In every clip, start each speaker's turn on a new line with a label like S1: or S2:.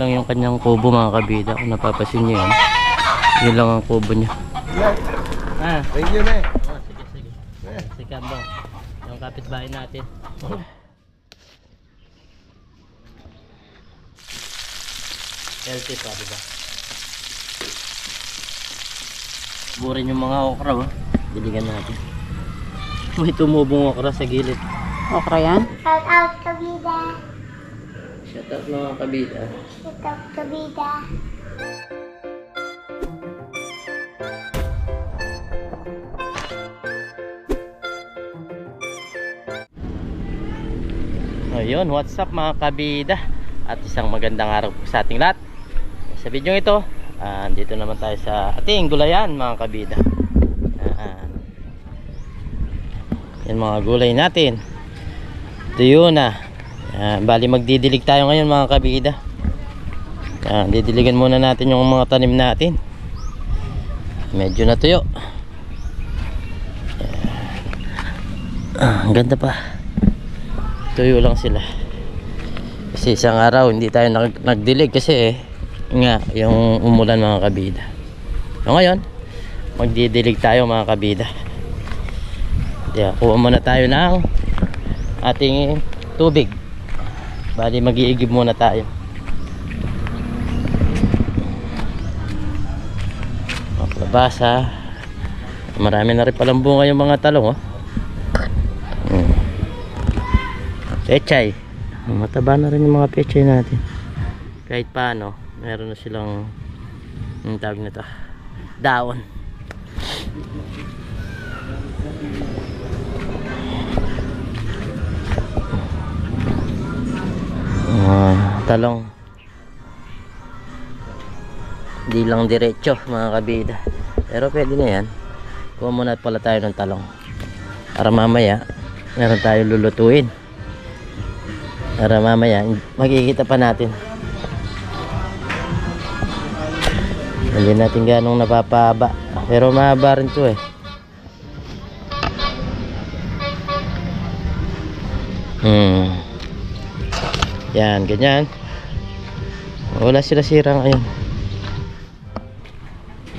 S1: lang yung kanyang kubo mga kabida. Kung napapasin nyo yan. Yun lang ang kubo niya. Ah,
S2: Thank you, ne.
S1: oh, sige, sige. Si Kambong. Yung kapitbahay natin. Healthy pa, diba? Burin yung mga okra, oh. Diligan natin. May tumubong okra sa gilid.
S3: Okra yan?
S4: Shout out Kabida.
S1: Shout out mga kabida.
S4: Shout out Kabida.
S1: Ayun, what's up mga kabida? At isang magandang araw po sa ating lahat. Sa video ito ah, Dito naman tayo sa ating gulayan mga kabida. Ah, Yan mga gulay natin. Ito yun ah Ah, Bali magdidilig tayo ngayon mga kabida. Ah, Didiligan muna natin yung mga tanim natin. Medyo natuyo. Ah, Ang ganda pa. Tuyo lang sila. Kasi isang araw hindi tayo nag nagdilig kasi eh, nga yung umulan mga kabida. So ngayon magdidilig tayo mga kabida. Yeah, kuha muna tayo ng ating tubig bali mag-iigib muna tayo labasa marami na rin palang bunga yung mga talong oh Mm. Pechay. Mataba na rin yung mga pechay natin. Kahit paano, meron na silang yung tawag nito. Daon. Ah, talong. Hindi lang diretso mga kabida. Pero pwede na yan. Kuha muna pala tayo ng talong. Para mamaya, meron tayo lulutuin. Para mamaya, makikita pa natin. Hindi natin ganong napapaba. Pero mahaba rin to eh. Hmm. Yan, ganyan. Wala sila sira ngayon.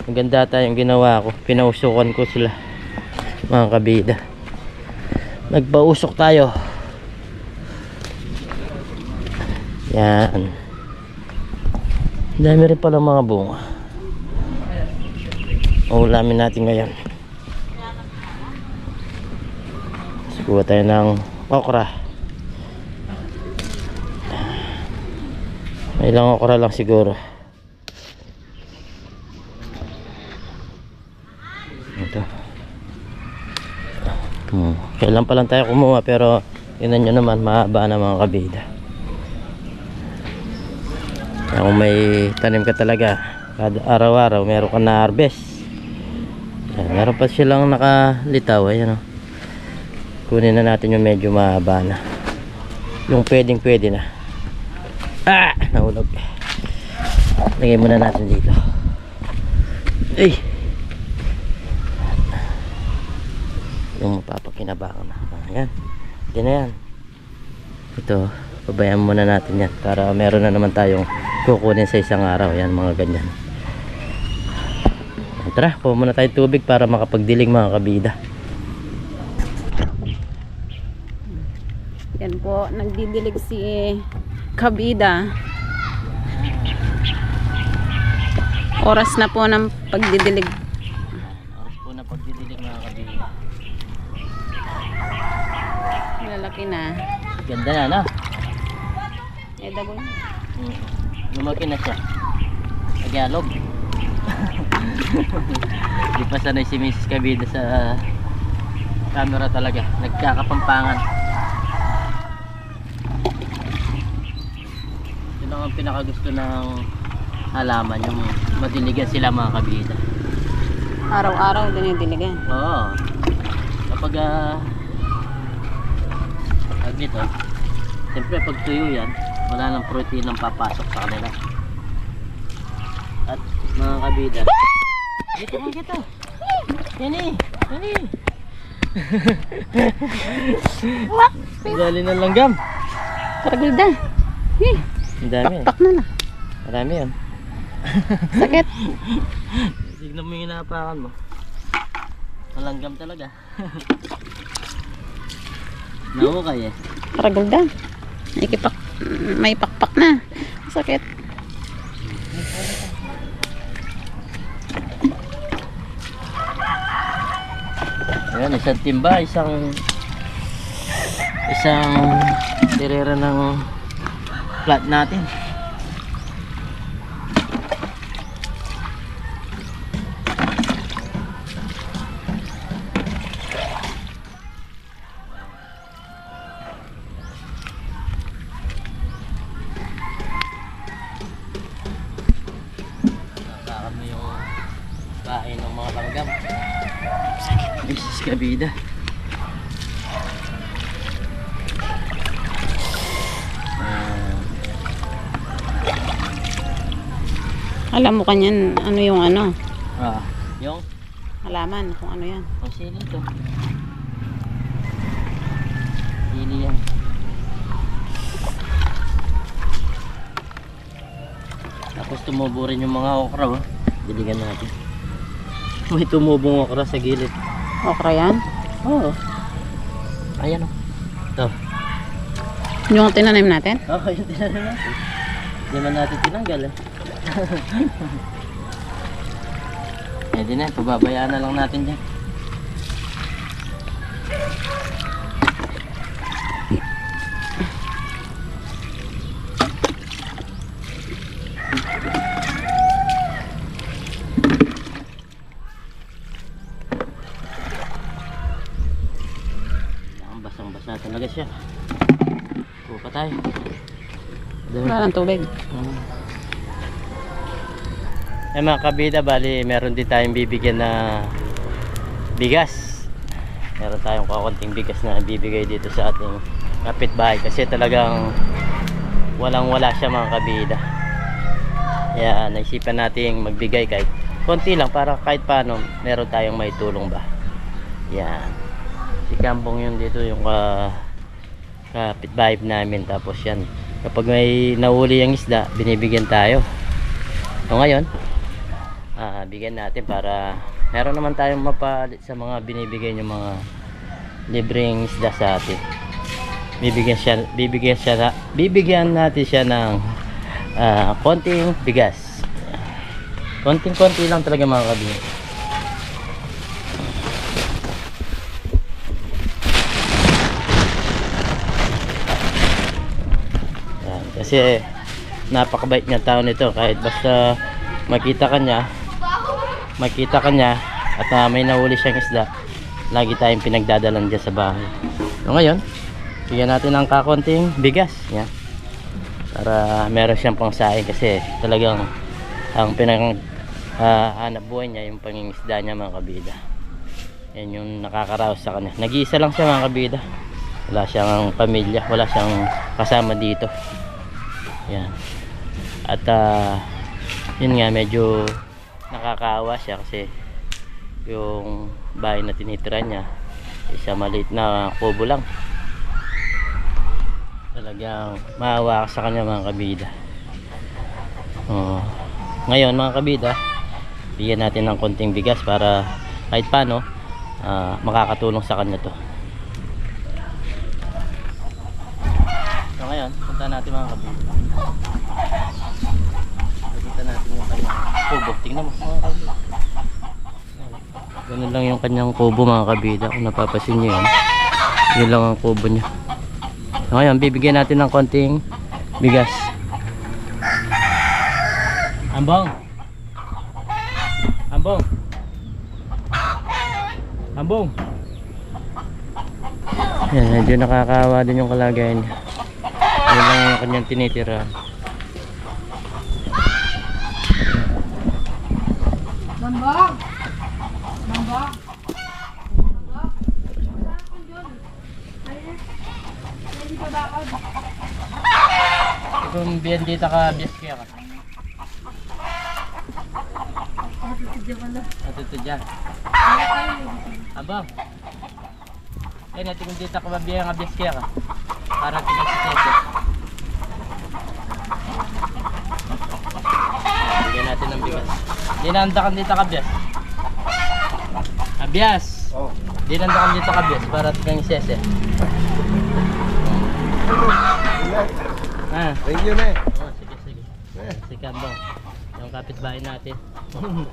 S1: Maganda tayong ginawa ko. Pinausukan ko sila. Mga kabida. Nagpausok tayo. Yan. Dami rin pala mga bunga. Ulamin natin ngayon. Kuha tayo ng okra. May ilang okra lang siguro. Ito. Hmm. Kailan pa lang tayo kumuha pero yun nyo naman mahaba na mga kabida. Kaya kung may tanim ka talaga kada araw-araw meron ka na harvest. Meron pa silang nakalitaw ayan o. Kunin na natin yung medyo mahaba na. Yung pwedeng pwede na. Ah! Nahulog. Lagay muna natin dito. Ay! yung mapapakinabangan na. Ayan. Hindi na yan. Ito, pabayaan muna natin yan para meron na naman tayong kukunin sa isang araw. Yan, mga ganyan. Tara, kuha muna tayo tubig para makapagdiling mga kabida.
S3: Yan po, nagdidilig si Kabida. Oras na po ng pagdidilig.
S1: Oras po na pagdidiling mga kabida.
S3: Lalaki na.
S1: Ganda na, no?
S3: Eh, dagoy.
S1: Mm. Lumaki na siya. Tagalog. Di pa sanay si Mrs. Kabida sa camera talaga. Nagkakapampangan. Yun lang ang pinakagusto ng halaman. Yung madiligan sila mga kabida.
S3: Araw-araw dinidiligan.
S1: Oo. Kapag ah pag nito, siyempre pag tuyo yan, wala nang protein ang papasok sa kanila. At mga kabida, dito nga dito. Yan eh, yan eh. Dali ng langgam.
S3: Kabida. Eh,
S1: dami.
S3: tak na na.
S1: Marami yan.
S3: Sakit.
S1: Tignan mo yung inapakan mo. Malanggam talaga. Naukay eh.
S3: Karagulda. Ikipak, may pakpak na. Sakit.
S1: Ayan, isang timba, isang isang tirera ng plat natin.
S3: Kanyan, ano yung ano.
S1: ah, yung
S3: Halaman kung ano yan.
S1: ang sili to. Sili yan. Tapos tumubo rin yung mga okra, oh. Diligan natin. May tumubong okra sa gilid.
S3: Okra yan.
S1: Oo. Ayan, oh. Ito.
S3: Yung tinanim natin.
S1: Oo, yung tinanim natin. Hindi man natin tinanggal eh. Pwede na, pababayaan na lang natin dyan. Ang basang-basa talaga siya. Kuha pa tayo.
S3: Wala ng tubig.
S1: Mm. Eh mga kabida, bali meron din tayong bibigyan na bigas. Meron tayong kakunting bigas na bibigay dito sa ating kapitbahay kasi talagang walang wala siya mga kabida. Kaya naisipan natin magbigay kahit konti lang para kahit paano meron tayong may tulong ba. Yan. Si Kambong yun dito yung ka kapitbahay namin tapos yan kapag may nahuli ang isda binibigyan tayo so ngayon ah, bigyan natin para meron naman tayong mapalit sa mga binibigay yung mga libreng isda sa atin. Bibigyan siya bibigyan siya na, bibigyan natin siya ng ah, konting bigas. Konting konti lang talaga mga kabin kasi napakabait niya tao nito. Kahit basta makita ka niya makita ka niya at ah, may nahuli siyang isda lagi tayong pinagdadalan dyan sa bahay. So ngayon bigyan natin ng kakonting bigas yan. Para meron siyang pangsaing kasi talagang ang pinang ah, hanap buhay niya yung pangingisda niya mga kabida. Yan yung nakakaraos sa kanya. Nag-iisa lang siya mga kabida. Wala siyang pamilya wala siyang kasama dito. Yan. At ah, yun nga medyo nakakaawa siya kasi yung bahay na tinitira niya isa maliit na kubo lang talagang maawa ka sa kanya mga kabida oh. ngayon mga kabida bigyan natin ng konting bigas para kahit paano ah, makakatulong sa kanya to So ngayon, punta natin mga kabila. Punta natin yung kanyang kubo. Tingnan mo mga kabila. Ganun lang yung kanyang kubo mga kabida. Kung napapasin nyo yan. Yun lang ang kubo niya. Ngayon, bibigyan natin ng konting bigas. Ambong! Ambong! Ambong! Yan, medyo nakakawa din yung kalagayan niya. Yun lang yung kanyang tinitira. Kung biyan dito ka, bias kaya ka. Natutudya. Abang. Eh, natin kung dito ka mabiyan nga bias kaya ka. Para tingin si Dinandakan dito kabyas. Kabyas!
S2: Oh.
S1: Dinandakan dito kabyas para kang sese. Ah.
S2: Thank you, ne.
S1: Oh, sige, sige. Si Kambong. Yung kapitbahay natin.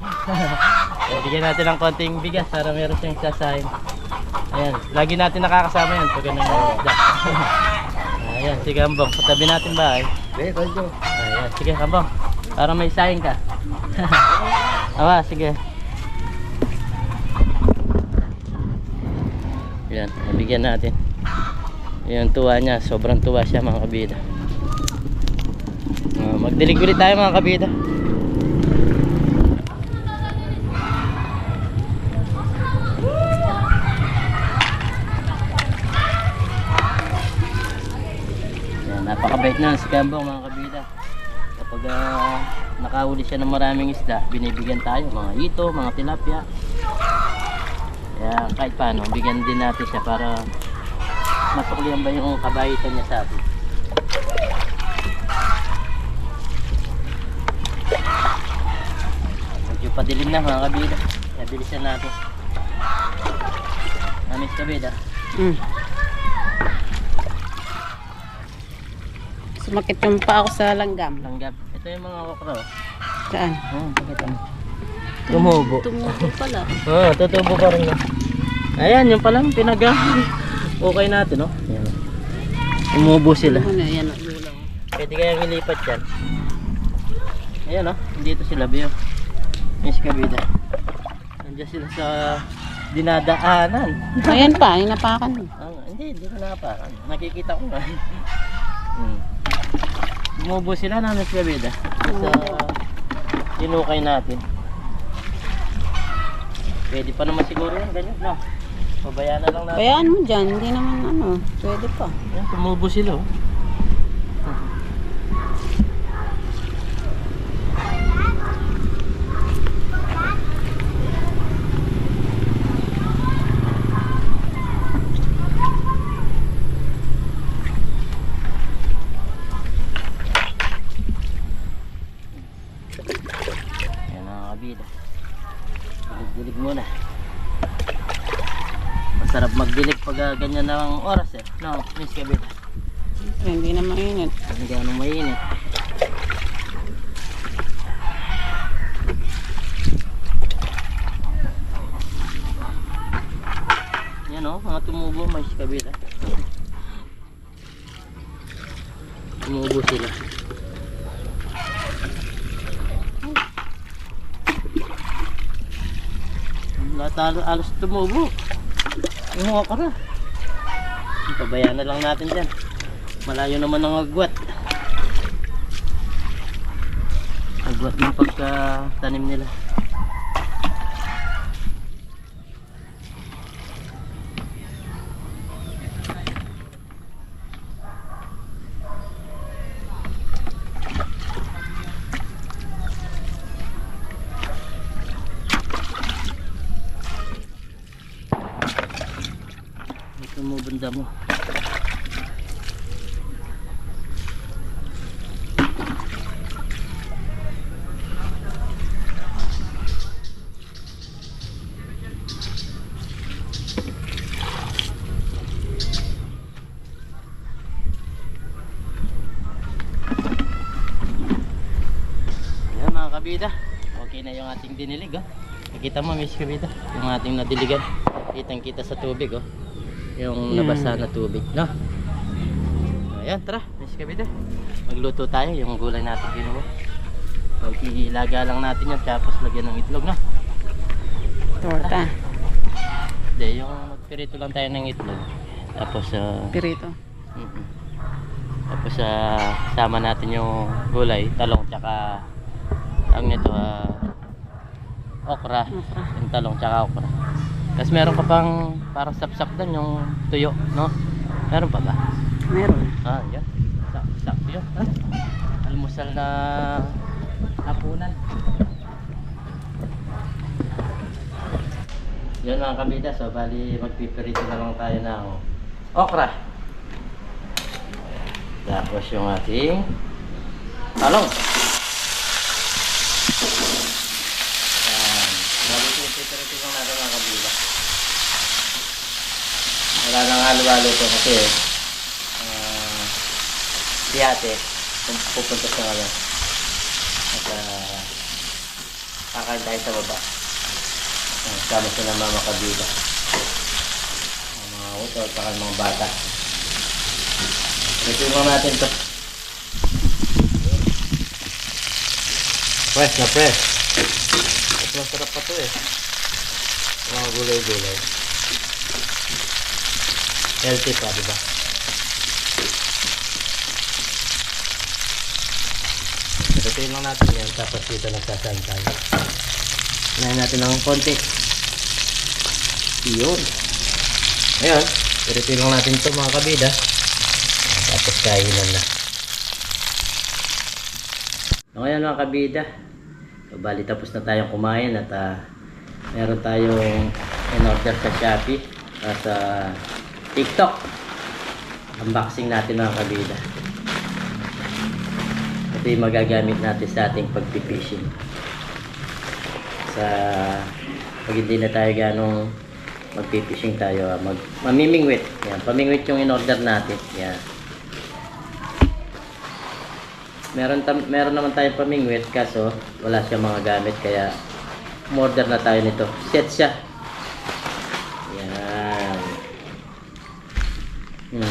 S1: Eh, Bigyan natin ng konting bigas para meron siyang sasahin. Ayan. Lagi natin nakakasama yan pag ganun yung isda. Ayan, si Kambong. Katabi natin bahay.
S2: Ne, thank you.
S1: Ayan, sige Kambong. Para may sahin ka. Awa, sige. Yan, nabigyan natin. Yung tuwa niya, sobrang tuwa siya mga kabida. Uh, magdilig tayo mga kabida. Yan, napakabait na si Kambong mga kabida. Kapag ah, nakahuli siya ng maraming isda, binibigyan tayo mga ito, mga tilapia. Kaya kahit paano, bigyan din natin siya para masuklihan ba yung kabaitan niya sa atin. Medyo padilim na mga kabida. Kaya bilisan natin. Namis kabida.
S3: Mm. Sumakit yung pa ako sa langgam.
S1: Langgap. Ito yung mga okra. oh.
S3: Saan?
S1: Oh, pakita mo. Tumubo.
S3: Tumubo pala.
S1: Oo, oh, tutubo pa rin yan. Ayan, yung palang pinaga. okay natin, no? Ayan. Umubo sila.
S3: Ano yan? Lulang.
S1: Pwede kayang ilipat yan. Ayan, no? Dito sila, Bio. Miss Kabida. Nandiyan sila sa dinadaanan.
S3: Ayan pa, inapakan mo.
S1: Ah, hindi, hindi ko nakapakan. Nakikita ko nga. hmm. Umubo sila na Miss Kabida. Sa tinukay natin. Pwede pa naman siguro yan, ganyan, no? Pabayaan na lang natin.
S3: Bayaan mo dyan, hindi naman ano, pwede pa.
S1: Ayan, tumubo sila oh. Yan ang kabida. Dilig-dilig muna. Masarap magdilig pag ah, ganyan ng oras eh. No, miss kabida.
S3: Hindi na mainit.
S1: Hindi ganun mainit. Yan o, mga tumubo, may kabila. Tumubo sila. Lahat halos, halos tumubo. Umuha ka na. Pabayaan na lang natin dyan. Malayo naman ang agwat. Agwat ng pagka-tanim nila. Ito mo kabida. Okay na yung ating dinilig oh. Nakita mo Miss Kabida, yung ating nadiligan. Kitang kita sa tubig oh. Yung
S3: Yan.
S1: nabasa na tubig, no? Ayan, tara, Miss Kabida. Magluto tayo yung gulay natin ginawa. Mag-ilaga lang natin yan tapos lagyan ng itlog, no?
S3: Torta.
S1: Hindi, yung magpirito lang tayo ng itlog. Tapos, ah,
S3: Pirito.
S1: mm Tapos, ah, sama natin yung gulay, talong, tsaka ang nito, okra.
S3: Okra.
S1: Yung talong, tsaka okra. Tapos meron ka pang parang sapsak doon, yung tuyo, no? Meron pa ba?
S3: Meron.
S1: Ah, yan. Sak yun. Ha? Almusal na hapunan. Yan mga kabida. So, bali magpipirito na lang tayo ng okra. Tapos yung ating talong. Wala nang halo-halo to kasi uh, si ate pupunta sa ano. At uh, kakain tayo sa baba. Uh, sama sila mama kabila. Ang mga uto at saka mga bata. Ito natin to. Fresh na fresh. At masarap pa to eh. Mga gulay-gulay. Healthy pa, di ba? Pagkatuin lang natin yan, tapos dito nagsasain tayo. Unahin natin ng konti. Yun. Ngayon, piritin lang natin ito mga kabida. Tapos kainan na. So, ngayon mga kabida, bali tapos na tayong kumain at ah, meron tayong in-order sa Shopee at sa TikTok. Unboxing natin mga kabida. Ito yung magagamit natin sa ating pagpipishing. Sa pag hindi na tayo ganong magpipishing tayo, ah, mag mamimingwit. Yan, pamingwit yung in-order natin. Yan. Meron tam, meron naman tayong pamingwit kaso wala siya mga gamit kaya order na tayo nito. Set siya. Hmm.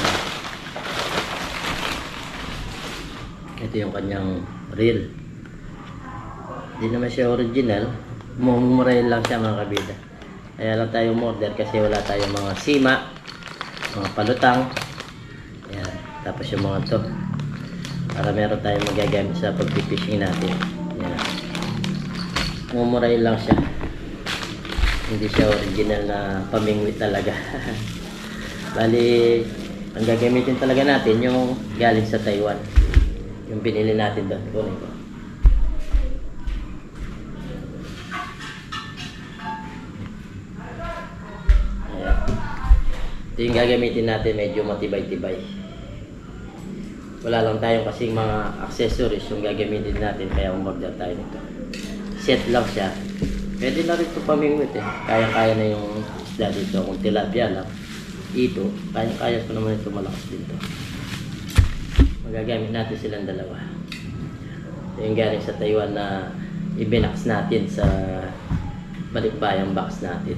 S1: Ito yung kanyang reel. Hindi naman siya original. Mumurahin lang siya mga kabida. Kaya lang tayo order kasi wala tayong mga sima, mga palutang. Yan. Tapos yung mga to. Para meron tayong magagamit sa pagpipishing natin. Yan. Mumurahin lang siya. Hindi siya original na pamingwit talaga. Bali, ang gagamitin talaga natin yung galing sa Taiwan. Yung binili natin doon. Kunin ko. Ayan. Ito yung gagamitin natin medyo matibay-tibay. Wala lang tayong kasing mga accessories yung gagamitin natin kaya umorder tayo nito. Set lang siya. Pwede na rin ito pamingwit eh. Kaya-kaya na yung isda dito. Kung tilapia lang. Ito, kaya-kaya ko naman ito malakas dito. Magagamit natin silang dalawa. Ito yung galing sa Taiwan na ibinax natin sa balikbayang box natin.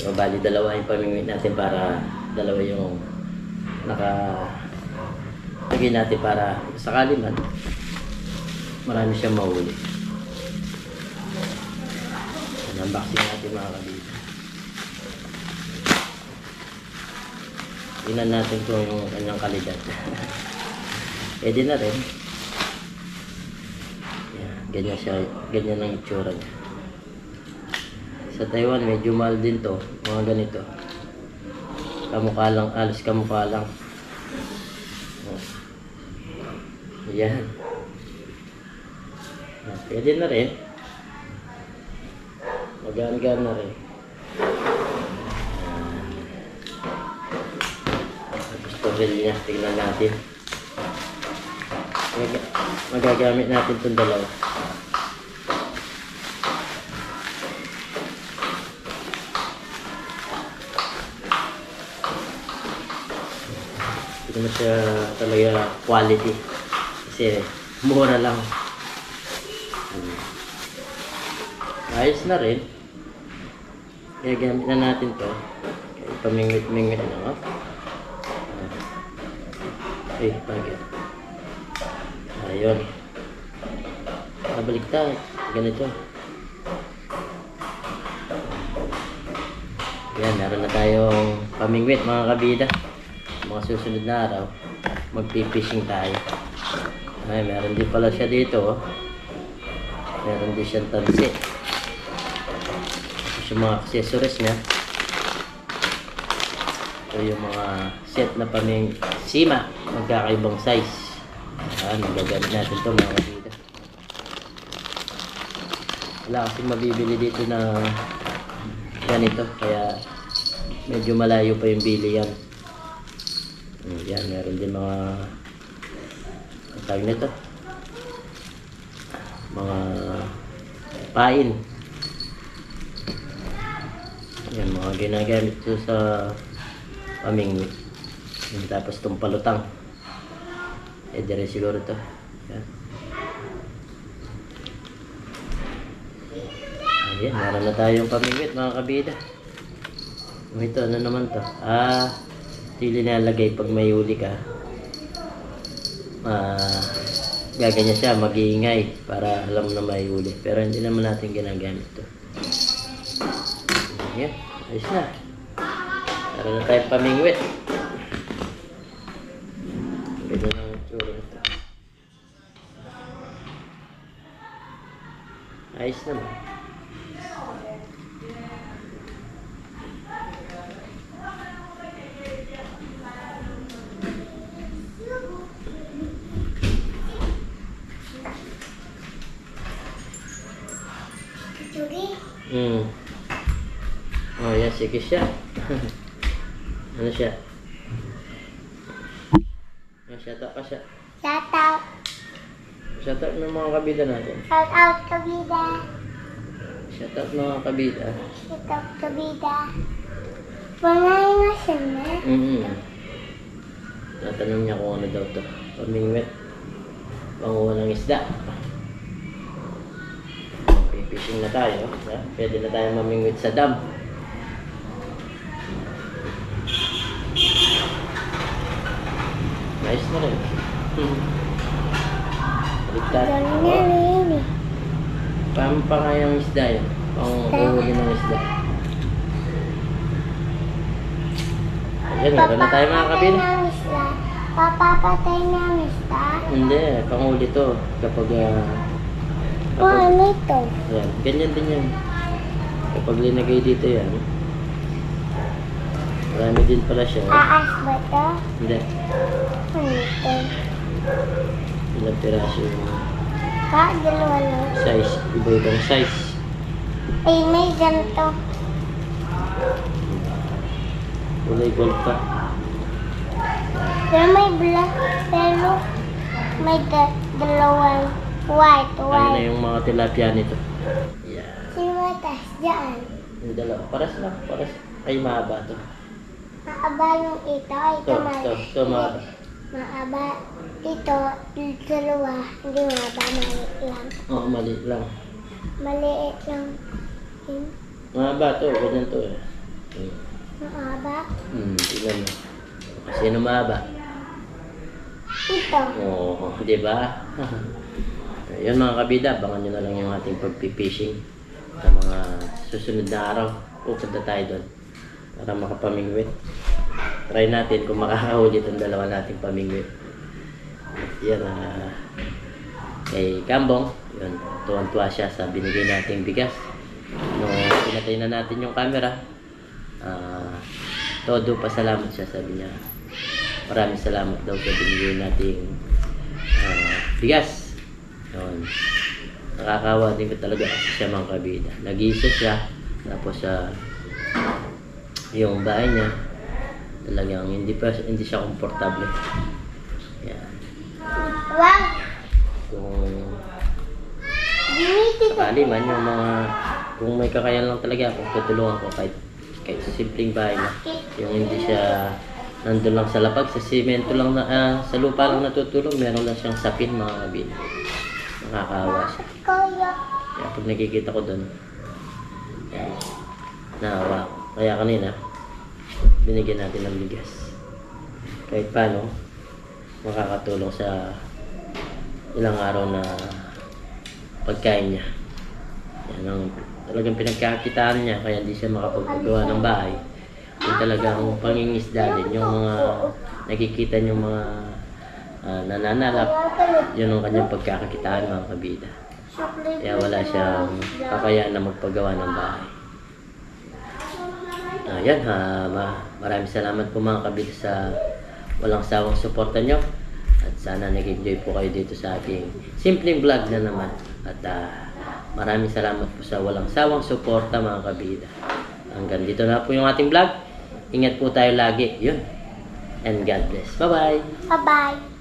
S1: So, bali dalawa yung pamingwit natin para dalawa yung naka lagay natin para sakali man marami siyang mahuli. Unboxing natin mga kabita. Tingnan natin kung yung kanyang kalidad. Pwede na rin. Yan, ganyan siya, ganyan ang itsura niya. Sa Taiwan, medyo mahal din to. Mga ganito. Kamukha lang, alos kamukha lang. Oh. Yan. Yan, Pwede na rin. Magaan-gaan na rin. Niya, tingnan natin. Mag- magagamit natin itong dalawa. Hindi naman siya talaga quality. Kasi mura lang. Hmm. Ayos na rin. Kaya gamit na natin to. Kaya pamingwit-mingwit na. Oh. Eh, bakit? Ayun. Nabaliktad. Ganito. Yan, meron na tayong pamingwit mga kabida. Mga susunod na araw, magpipishing tayo. Ay, meron din pala siya dito. Oh. Meron din siyang tansi. Tapos yung mga accessories niya. Ito yung mga set na paming sima. Magkakaibang size. Ayan, magagamit natin ito mga kabida. Wala kasi mabibili dito na ganito. Kaya medyo malayo pa yung bili yan. Mm, Yan, meron din mga ang nito. Mga pain. Yan, mga ginagamit ko sa pamingwit. Yan, Tapos itong palutang. Eh, dire siguro to. Yan. Ayan, meron na tayong pamingwit mga kabida. Ito, ano naman to? Ah, ito yung linalagay pag may huli ka. Ah, gaganyan siya, mag-iingay para alam na may huli. Pero hindi naman natin ginagamit to. Ayan, ayos na. Meron na tayong pamingwit. Ganda na ang tsura nito. Ayos naman. Hmm. Oh, yan, sige siya. ano siya? Oh, shout out ka siya.
S4: Shout out.
S1: Shout out ng mga kabida natin.
S4: Shout out kabida.
S1: Shout out mga kabida.
S4: Shout out kabida. Mga inasyon na.
S1: Mm-hmm. Tatanong niya kung ano daw to. Pamingwit. Panguha ng isda. Pipishing na tayo. Ha? Pwede na tayo mamingwit sa dam. Nice na rin. Hmm.
S4: Na
S1: Oh,
S4: rin eh.
S1: Pampangayang isda yun. Panguhuli ng isda. Ayan, meron na tayo mga kabin.
S4: ng. Papapatay ng isla.
S1: Hindi, panguli to. Kapag,
S4: O
S1: kapag,
S4: ano ito?
S1: yan, ganyan din yan. Kapag linagay dito yan, marami din pala siya.
S4: Aas ba ito?
S1: Hindi,
S4: Ano ito?
S1: ilang piraso yung
S4: Ka, dalawa lang.
S1: size, iba-ibang size.
S4: Ay, may ganito.
S1: Kulay gold pa.
S4: Pero may black. Pero may da dalawang white,
S1: Ano na
S4: white.
S1: yung mga tilapia nito. Yan.
S4: Sino matas dyan?
S1: Yung dalawa. Paras lang, paras. Ay, mahaba to.
S4: Maaba yung ito. Ito,
S1: To,
S4: mali.
S1: to, to, mahaba.
S4: Maaba. Ito, dalawa. Hindi maaba, maliit lang.
S1: Oo, maliit lang.
S4: Maliit lang. Hmm,
S1: Mahaba to, ganyan to eh. Hmm.
S4: Maaba.
S1: Hmm, tignan mo. Sino mahaba?
S4: Ito.
S1: Oo, di ba? Ayun mga kabida, abangan nyo na lang yung ating pagpipishing sa mga susunod na araw. Pupunta tayo doon para makapamingwit. Try natin kung makakahuli itong dalawa nating pamingwit. At yan, ah, kay Kambong, yun, tuwan-tuwa siya sa binigay nating bigas. Nung pinatay na natin yung camera, ah, todo pasalamat siya, sabi niya. Maraming salamat daw sa binigay nating ah, bigas. Yun. Nakakawa din ko talaga kasi siya mga kabida. Nag-iisa siya. Tapos sa yung bahay niya talagang hindi pa hindi siya komportable.
S4: Wow!
S1: Kung sakali man yung mga kung may kakayan lang talaga kung tutulungan ko kahit kahit sa simpleng bahay na yung hindi siya nandun lang sa lapag sa simento lang na ah, sa lupa lang natutulog meron lang siyang sapin mga kabila nakakawa siya. Kaya pag nakikita ko doon yan, naawa ako kaya kanina binigyan natin ng bigas. Kahit paano makakatulong sa ilang araw na pagkain niya. Yan ang talagang pinagkakitaan niya kaya hindi siya makapagpagawa ng bahay. Yung talagang pangingisda din yung mga nakikita yung mga ah, nananalap yun ang kanyang pagkakakitaan mga kabida. Kaya wala siyang kakayaan na magpagawa ng bahay Ayan, ha, ma maraming salamat po mga kabida sa walang sawang suporta nyo. At sana nag-enjoy po kayo dito sa ating simpleng vlog na naman. At ah, maraming salamat po sa walang sawang suporta mga kabida. Hanggang dito na po yung ating vlog. Ingat po tayo lagi. Yun. And God bless. Bye-bye.
S4: Bye-bye.